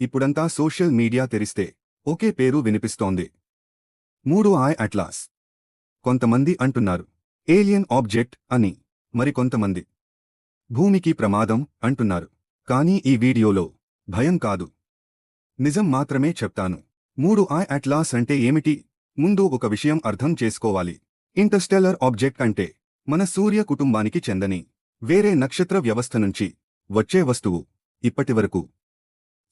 ఇప్పుడంతా social media తెరిస్తే ఒకే పేరు వినిపిస్తోంది. మూడు ఐ అట్లాస్. కొంతమంది అంటున్నారు ఏలియన్ ఆబ్జెక్ట్ అని. మరికొంతమంది భూమికి ప్రమాదం అంటున్నారు. కానీ ఈ వీడియోలో భయం కాదు. నిజం మాత్రమే చెప్తాను. మూడు ఐ అట్లాస్ అంటే ఏమిటి? ముందు ఒక విషయం అర్థం చేసుకోవాలి. ఇంటర్స్టెల్లర్ ఆబ్జెక్ట్ అంటే మన సూర్య కుటుంబానికి చెందని వేరే నక్షత్ర వ్యవస్థ నుంచి వచ్చే వస్తువు. ఇప్పటివరకు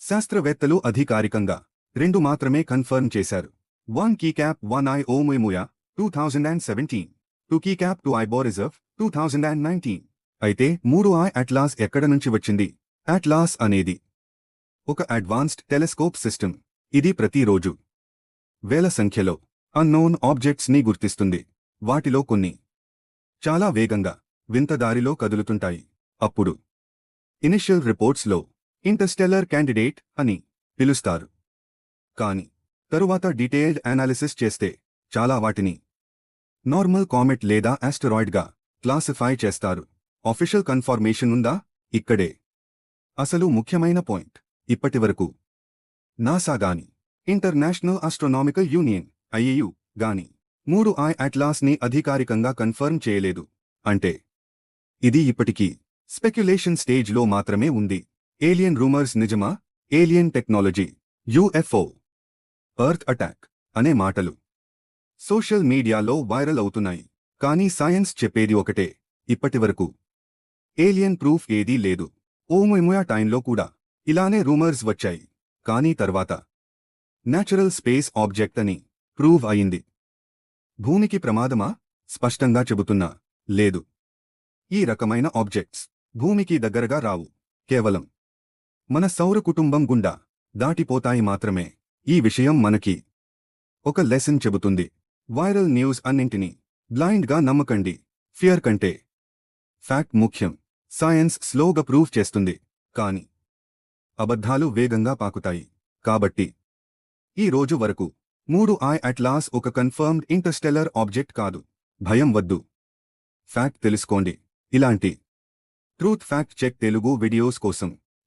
శాస్త్రవేత్తలు అధికారికంగా రెండు మాత్రమే కన్ఫర్మ్ చేశారు. One keycap one I Oumuamua two thousand and seventeen two keycap two I Borisov two thousand and nineteen అయితే మూడు ఐ అట్లాస్ ఎక్కడ నుంచి వచ్చింది? అట్లాస్ అనేది ఒక అడ్వాన్స్డ్ టెలిస్కోప్ సిస్టమ్. ఇది ప్రతిరోజు వేల సంఖ్యలో అన్నోన్ ఆబ్జెక్ట్స్ని గుర్తిస్తుంది. వాటిలో కొన్ని చాలా వేగంగా వింత దారిలో కదులుతుంటాయి. అప్పుడు ఇనిషియల్ రిపోర్ట్స్లో ఇంటర్స్టెల్లర్ క్యాండిడేట్ అని పిలుస్తారు. కాని తరువాత డీటెయిల్డ్ అనాలిసిస్ చేస్తే చాలా వాటిని నార్మల్ కామెట్ లేదా ఆస్టరాయిడ్గా క్లాసిఫై చేస్తారు. ఆఫీషియల్ కన్ఫర్మేషన్ ఉందా? ఇక్కడే. అసలు ముఖ్యమైన పాయింట్. ఇప్పటివరకు నాసా గాని ఇంటర్నేషనల్ ఆస్ట్రోనామికల్ యూనియన్ ఐఏయు గాని మూడు ఐ అట్లాస్ని అధికారికంగా కన్ఫర్మ్ చేయలేదు. అంటే ఇది ఇప్పటికీ స్పెక్యులేషన్ స్టేజ్లో మాత్రమే ఉంది. ఏలియన్ రూమర్స్ నిజమా? Alien technology UFO earth attack అనే మాటలు. సోషల్ మీడియాలో వైరల్ అవుతున్నాయి. కానీ సైన్స్ చెప్పేది ఒకటే. ఇప్పటివరకు ఏలియన్ ప్రూఫ్ ఏదీ లేదు. ఓముయముయా టైంలో కూడా. ఇలానే రూమర్స్ వచ్చాయి. కానీ తర్వాత. నేచురల్ స్పేస్ ఆబ్జెక్ట్ అని ప్రూవ్ అయింది. భూమికి ప్రమాదమా? స్పష్టంగా చెబుతున్నా. లేదు. ఈ రకమైన ఆబ్జెక్ట్స్ భూమికి దగ్గరగా రావు. కేవలం మన సౌర కుటుంబం గుండా దాటిపోతాయి మాత్రమే. ఈ విషయం మనకి ఒక లెసన్ చెబుతుంది. వైరల్ న్యూస్ అన్నింటినీ బ్లైండ్గా నమ్మకండి. ఫియర్ కంటే ఫ్యాక్ట్ ముఖ్యం. సైన్స్ స్లోగా ప్రూవ్ చేస్తుంది. కాని అబద్ధాలు వేగంగా పాకుతాయి. కాబట్టి ఈ రోజు వరకు మూడు ఐ అట్లాస్ ఒక కన్ఫర్మ్డ్ ఇంటర్స్టెల్లర్ ఆబ్జెక్ట్ కాదు. భయం వద్దు. ఫ్యాక్ట్ తెలుసుకోండి. ఇలాంటి truth fact check Telugu videos కోసం